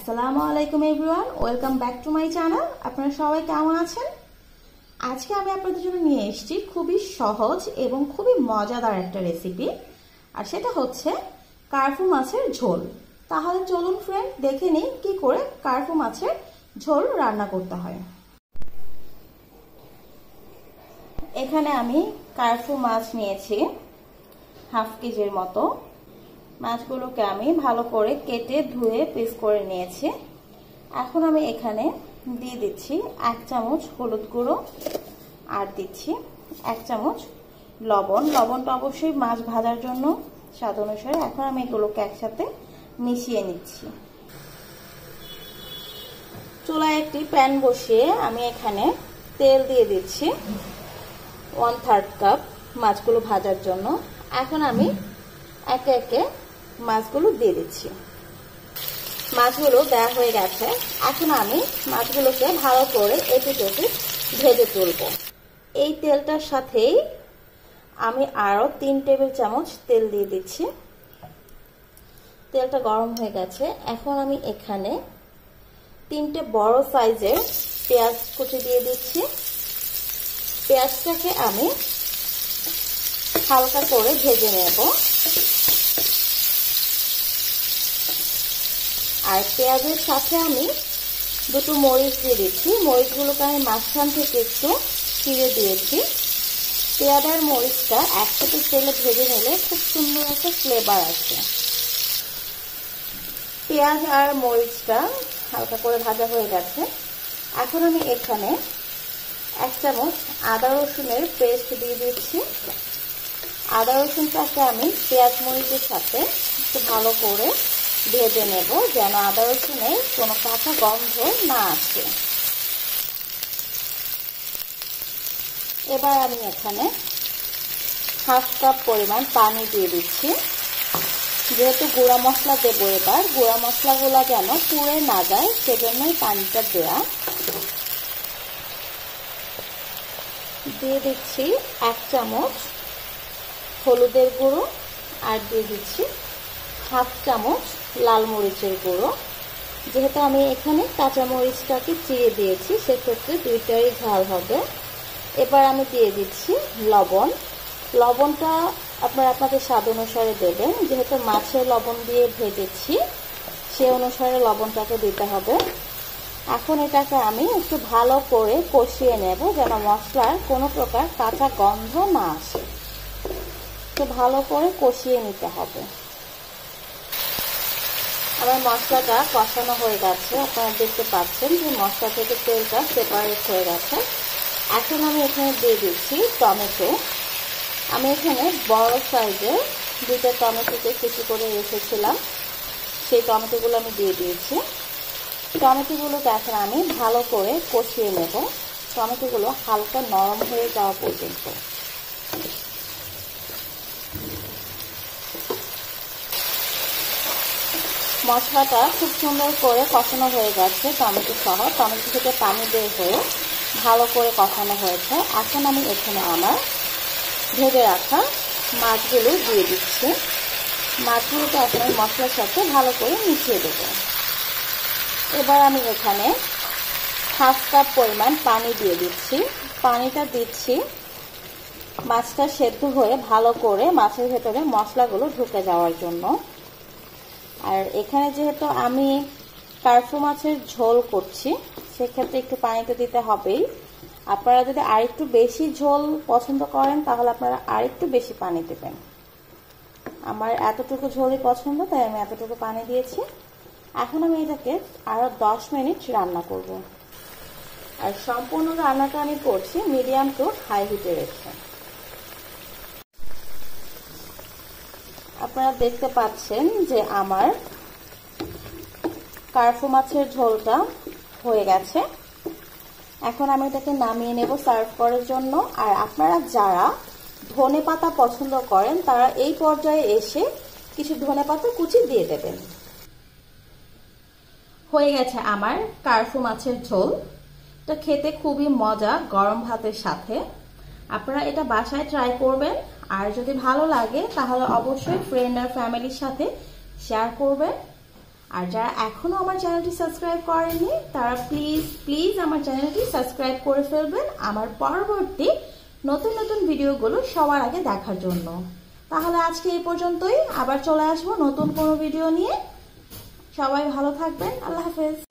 আসসালামু আলাইকুম everyone, welcome back to my channel. আপনারা সবাই কেমন আছেন? আজকে আমি আপনাদের জন্য নিয়ে এসেছি খুবই সহজ এবং খুবই মজাদার একটা রেসিপি আর সেটা হচ্ছে কার্ফু মাছের ঝোল। তাহলে চলুন ফ্রেন্ড দেখে নিই কি করে কার্ফু মাছের ঝোল রান্না করতে হয়। এখানে আমি কার্ফু মাছ নিয়েছি, হাফ কেজির মতো। মাছগুলোকে আমি ভালো করে কেটে ধুয়ে পিস করে নিয়েছি। এখন আমি এখানে দিয়ে দিচ্ছি এক চামচ হলুদ গুঁড়ো আর দিচ্ছি এক চামচ লবণ। লবণটা অবশ্যই মাছ ভাজার জন্য স্বাদ অনুসারে। এখন আমি এগুলোকে একসাথে মিশিয়ে নিচ্ছি। চুলায় একটি প্যান বসিয়ে আমি এখানে তেল দিয়ে দিচ্ছি ওয়ান থার্ড কাপ মাছগুলো ভাজার জন্য। এখন আমি একে একে মাছগুলো দিয়ে দিচ্ছি। মাছগুলো দেওয়া হয়ে গেছে। এখন আমি মাছগুলোকে ভালো করে এটু টেটু ভেজে তুলব। এই তেলটার সাথেই আমি আরও তিন টেবিল চামচ তেল দিয়ে দিচ্ছি। তেলটা গরম হয়ে গেছে। এখন আমি এখানে তিনটে বড় সাইজের পেঁয়াজ কুচি দিয়ে দিচ্ছি। পেঁয়াজটাকে আমি হালকা করে ভেজে নেব। আর পেঁয়াজের সাথে আমি দুটো মরিচ দিয়ে দিচ্ছি। মরিচগুলোকে আমি মাঝখান থেকে একটু চিড়ে দিয়েছি। পেঁয়াজ আর মরিচটা একসাথে তেলে ভেজে নিলে খুব সুন্দর একটা ফ্লেভার আছে পেঁয়াজ আর মরিচটা হালকা করে ভাজা হয়ে গেছে। এখন আমি এখানে এক চামচ আদা রসুনের পেস্ট দিয়ে দিচ্ছি। আদা রসুনটাকে আমি পেঁয়াজ মরিচের সাথে একটু ভালো করে ভেজে নেব যেন আদা রসুনের কোনো কাঁচা গন্ধ না আসে। এবার আমি এখানে হাফ কাপ পরিমাণ পানি দিয়ে দিচ্ছি। যেহেতু গুঁড়া মশলা দেবো এবার, গুঁড়া মশলাগুলো যেন পুড়ে না যায়, সেজন্যই পানিটা দেওয়া দিয়ে দিচ্ছি এক চামচ হলুদের গুঁড়ো আর দিয়ে দিচ্ছি হাফ চামচ লাল মরিচের গুঁড়ো। যেহেতু আমি এখানে কাঁচা মরিচটাকে চিড়ে দিয়েছি, সেক্ষেত্রে দুইটাই ঝাল হবে। এবার আমি দিয়ে দিচ্ছি লবণ। লবণটা আপনারা আপনাদের স্বাদ অনুসারে দেবেন। যেহেতু মাছের লবণ দিয়ে ভেজেছি, সে অনুসারে লবণটাকে দিতে হবে। এখন এটাকে আমি একটু ভালো করে কষিয়ে নেব যেন মশলার কোনো প্রকার কাঁচা গন্ধ না আসে। একটু ভালো করে কষিয়ে নিতে হবে। আমার মশলাটা কষানো হয়ে গেছে। আপনারা দেখতে পাচ্ছেন যে মশলা থেকে তেলটা সেপারেট হয়ে গেছে। এখন আমি এখানে দিয়ে দিচ্ছি টমেটো। আমি এখানে বড় সাইজের দুইটা টমেটোকে কুচি করে রেখেছিলাম। সেই টমেটোগুলো আমি দিয়ে দিয়েছি। টমেটোগুলোকে এখন আমি ভালো করে কষিয়ে নেব। টমেটোগুলো হালকা নরম হয়ে যাওয়া পর্যন্ত। মশলাটা খুব সুন্দর করে কষানো হয়ে গেছে টমেটো সহ। টমেটো থেকে পানি বের হয়ে ভালো করে কষানো হয়েছে। এখন আমি এখানে আমার ভেজে রাখা মাছগুলো দিয়ে দিচ্ছি। মাছগুলোকে এখন মশলার সাথে ভালো করে মিশিয়ে দেব। এবার আমি এখানে হাফ কাপ পরিমাণ পানি দিয়ে দিচ্ছি। পানিটা দিচ্ছি। মাছটা সেদ্ধ হয়ে ভালো করে মাছের ভেতরে মশলাগুলো ঢুকে যাওয়ার জন্য। আর এখানে যেহেতু আমি কার্ফু মাছের ঝোল করছি, সেক্ষেত্রে একটু পানিতে দিতে হবেই। আপনারা যদি আরেকটু বেশি ঝোল পছন্দ করেন, তাহলে আপনারা আরেকটু বেশি পানি দেবেন। আমার এতটুকু ঝোলই পছন্দ, তাই আমি এতটুকু পানি দিয়েছি। এখন আমি এটাকে আরও দশ মিনিট রান্না করব। আর সম্পূর্ণ রান্নাটা আমি করছি মিডিয়াম টু হাই হিটে রেখে। আপনারা দেখতে পাচ্ছেন যে আমার কার্ফু মাছের ঝোলটা হয়ে গেছে। এখন আমি এটাকে নামিয়ে নেব সার্ভ করার জন্য। আর আপনারা যারা ধনে পাতা পছন্দ করেন, তারা এই পর্যায়ে এসে কিছু ধনে পাতা কুচি দিয়ে দেবেন। হয়ে গেছে আমার কার্ফু মাছের ঝোল। এটা খেতে খুবই মজা, গরম ভাতের সাথে। আপনারা এটা বাসায় ট্রাই করবেন। আর যদি ভালো লাগে, তাহলে অবশ্যই ফ্রেন্ড আর ফ্যামিলির সাথে শেয়ার করবেন। আর যারা এখনও আমার চ্যানেলটি সাবস্ক্রাইব করেননি, তারা প্লিজ প্লিজ আমার চ্যানেলটি সাবস্ক্রাইব করে ফেলবেন আমার পরবর্তী নতুন নতুন ভিডিওগুলো সবার আগে দেখার জন্য। তাহলে আজকে এই পর্যন্তই। আবার চলে আসব নতুন কোনো ভিডিও নিয়ে। সবাই ভালো থাকবেন। আল্লাহ হাফেজ।